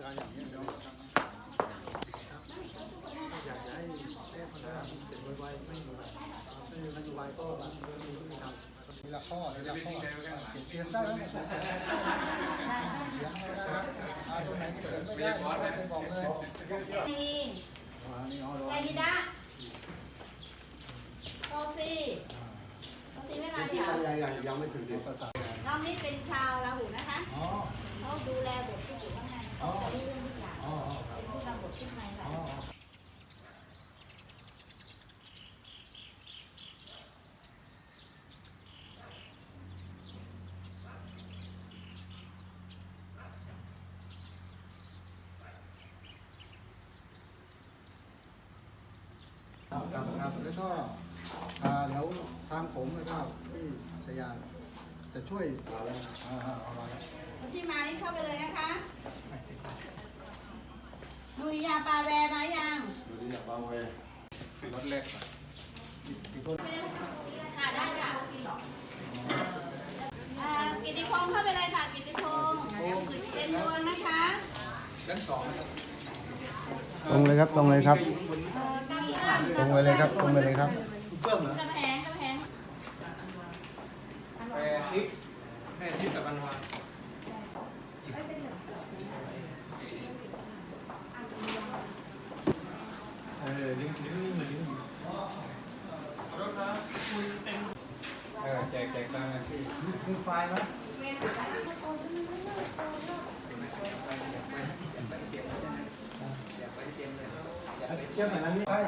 การอย่างนี้เดี๋ยวเราทำอยากจะให้แก้ปัญหาเสร็จไวๆไม่มีไม่มีนโยบายก็แบบเรื่องนี้ไม่ทำทีละข้อทีละข้อเขียนได้ไหมเขียนไม่ได้อาตรงไหนเขียนไม่ได้ก็บอกเลยนี่อ่านี่เอาไอดิดาโตซีโตซีไม่มาเดี๋ยวยังไม่ถึงเด็กภาษาน้องนี่เป็นชาวลาหูนะคะอ๋อ เขาดูแลบทที่อยู่ข้างในเขาจะรู้เรื่องทุกอย่าง อ๋อ เป็นผู้นำบทขึ้นในแหละ อ๋อ ครับครับแล้วก็อ่าเดี๋ยวทางผมแล้วก็พี่ชยานจะช่วยอ่าอ่าเอามาแล้วคนที่มานี่เข้าไปเลยนะคะหนุยยาปลาแวมายังรถเล็กอีกคนค่ะได้ค่ะอ่ากิติพงศ์เข้าไปเลยค่ะ กิติพงศ์เต็มดวงนะคะตรงเลยครับตรงเลยครับ เอ่อเก้าอี้ค่ะ ตรงไปเลยครับตรงไปเลยครับกระแพงกระแพงแปรทิพย์แม่ทิพย์ตะวันวานเออลิ้นลิ้นลิ้นลิ้นเออแจกแจกตามอาชีพมีไฟล์ไหมเที่ยวไหนนั้นนี่ใช่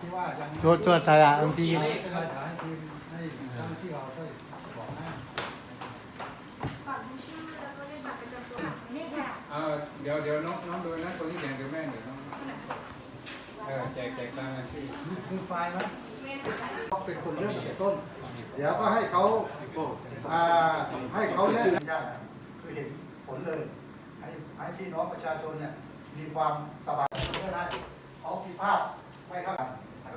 ที่ว่ายังตัวตัวสาระบางทีไม่เป็นไรถ่ายทีมให้เจ้าหน้าที่เราช่วยบอกให้นี่ค่ะเออเดี๋ยวเดี๋ยวน้องน้องดูนะคนที่แจกเดี๋ยวแม่เดี๋ยวน้องเออแจกแจกตามอาชีพมีไฟล์ไหมต้องเป็นคนเริ่มตั้งแต่ต้น เดี๋ยวก็ให้เขาอ่าให้เขาเนี่ยยากนะคือเห็นผลเลยให้ให้พี่น้องประชาชนเนี่ยมีความสบายก็ได้ เอาผิดพลาดไม่เข้ากัน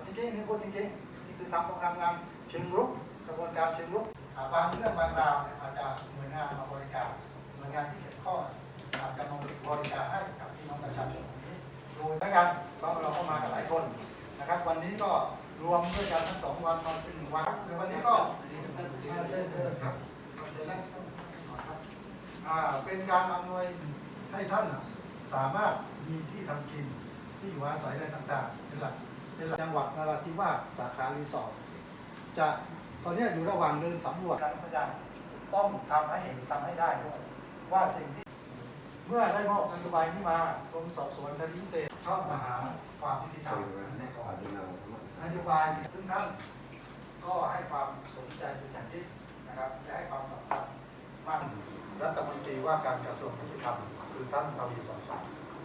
จริงๆนี่พูดจริงๆนี่คือทำต้องทำงานเชิงรุกกระบวนการเชิงรุกบางเรื่องบางราวเนี่ยอาจจะหน่วยงานมาบริการหน่วยงานที่เกี่ยวข้องอาจจะมาบริการให้กับพี่น้องประชาชนนี้โดยแล้วกันเราเราก็มากันหลายคนนะครับ วันนี้ก็รวมด้วยกันทั้งสองวันตอนเป็นหนึ่งวันในวันนี้ก็เชิญเชิญครับเชิญนั่งครับอ่าเป็นการอำนวยให้ท่านสามารถมีที่ทำกิน ที่อยู่อาศัยอะไรต่างๆเป็นหลักเป็นหลักจังหวัดนราธิวาสสาขารีสอร์ทจะตอนนี้อยู่ระหว่างเดินสำรวจการพยานต้องทำให้เห็นทำให้ได้ด้วยว่าสิ่งที่เมื่อได้มอบนโยบายนี้มากรมสอบสวนคดีพิเศษเข้ามาหาความยุติธรรมในกอนนโยบายทุกท่านก็ให้ความสนใจเป็นอย่างยิ่งนะครับและให้ความสำคัญมากรัฐมนตรีว่าการกระทรวงยุติธรรมคือท่านทวีสอดส่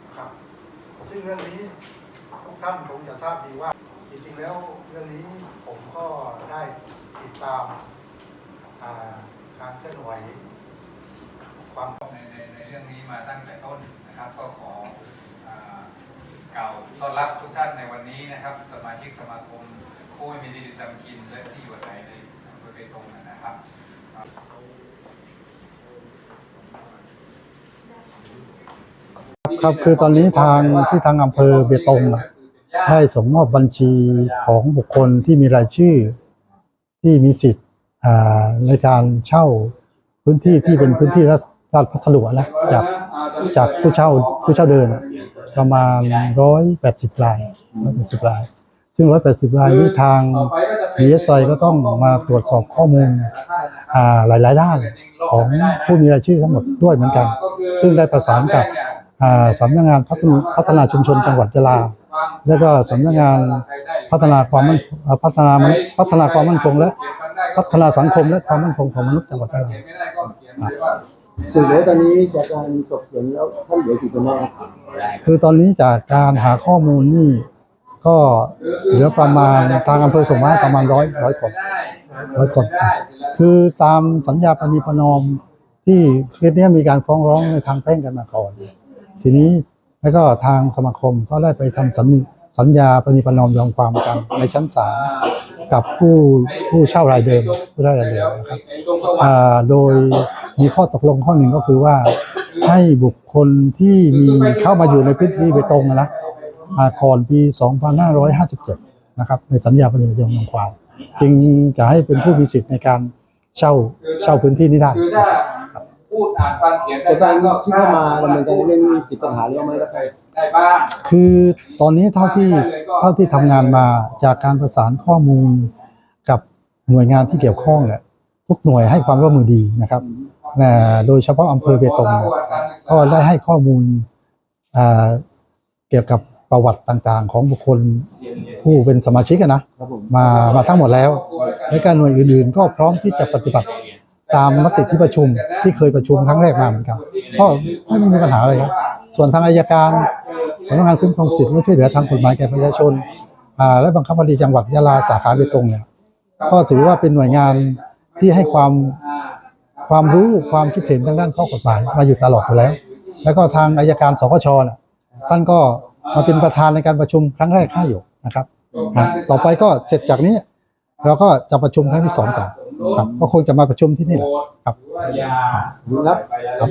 นะครับ ซึ่งเรื่องนี้ทุกท่านคงจะทราบดีว่า จริงๆแล้วเรื่องนี้ผมก็ได้ติดตามการเคลื่อนไหวความในในในเรื่องนี้มาตั้งแต่ต้นนะครับ ก็ขออ่ากล่าวต้อนรับทุกท่านในวันนี้นะครับ สมาชิกสมาคมผู้ไม่มีที่ดินทำกินและที่อยู่อาศัยในอำเภอเบตงนะครับ ครับคือตอนนี้ทางที่ทางอำเภอเบตงอะได้ส่งมอบบัญชีของบุคคลที่มีรายชื่อ ที่มีสิทธิ์ในการเช่าพื้นที่ที่เป็นพื้นที่รัฐราชพัสดุนะจากจากผู้เช่าผู้เช่าเดิมประมาณร้อยแปดสิบรายร้อยแปดสิบราย ซึ่งร้อยแปดสิบรายนี้ทางดีเอสไอก็ต้องมาตรวจสอบข้อมูลอ่าหลายด้านของผู้มีรายชื่อทั้งหมดด้วยเหมือนกัน ซึ่งได้ประสานกับ สำนักงานพัฒนาพัฒนาชุมชนจังหวัดยะลา แล้วก็สำนักงานพัฒนาความมั่นอ่าพัฒนามนพัฒนาความมั่นคงและพัฒนาสังคมและความมั่นคงของมนุษย์จังหวัดยะลาส่วนเหลือตอนนี้จากการสอบสวนแล้วท่านเหลือกี่คนแน่ครับคือตอนนี้จากการหาข้อมูลนี่ก็เหลือประมาณทางอำเภอส่งมาให้ประมาณร้อยร้อยคนร้อยคนคือตามสัญญาปณิประนอมที่เคสเนี้ยมีการฟ้องร้องในทางแพ่งกันมาก่อน ทีนี้แล้วก็ทางสมาคมก็ได้ไปทำสัญสัญญาปณิประนอมยอมความกันในชั้นศาลกับผู้ผู้เช่ารายเดิมผู้ได้รายเดิมนะครับโดยมีข้อตกลงข้อหนึ่งก็คือว่าให้บุคคลที่มีเข้ามาอยู่ในพื้นที่เบตรงนะอ่าก่อนปี 2557 นะครับ ในสัญญาปฏิบัติยงความ จึงจะให้เป็นผู้มีสิทธิ์ในการเช่าเช่าพื้นที่นี้ได้ พูดอ่านฟังเขียนได้แต่การก็ที่เข้ามาดำเนินการเรื่องนี้ติดปัญหาเรื่องไหมครับ ได้บ้าง คือตอนนี้เท่าที่เท่าที่ทำงานมาจากการประสานข้อมูลกับหน่วยงานที่เกี่ยวข้องเนี่ยทุกหน่วยให้ความร่วมมือดีนะครับนะโดยเฉพาะอำเภอเบตงเนี่ยก็ได้ให้ข้อมูลอ่าเกี่ยวกับประวัติต่างๆ ของบุคคลผู้เป็นสมาชิกอะนะครับผมมามาทั้งหมดแล้ว และการหน่วยอื่นๆ ก็พร้อมที่จะปฏิบัติ ตามมติที่ประชุมที่เคยประชุมครั้งแรกมาเหมือนกันก็ไม่มีปัญหาอะไรครับ ส่วนทางอายการสำนักงานคุ้มครองสิทธิ์และช่วยเหลือทางกฎหมายแก่ประชาชนและบังคับคดีจังหวัดยะลาสาขาเบตงเนี่ยก็ถือว่าเป็นหน่วยงานที่ให้ความความรู้ความคิดเห็นทางด้านข้อกฎหมายมาอยู่ตลอดอยู่แล้ว แล้วก็ทางอายการสคชน่ะท่านก็มาเป็นประธานในการประชุมครั้งแรกให้อยู่นะครับ ต่อไปก็เสร็จจากนี้ เราก็จะประชุมครั้งที่สองต่อ ครับก็คงจะมาประชุมที่นี่แหละครับ ครับ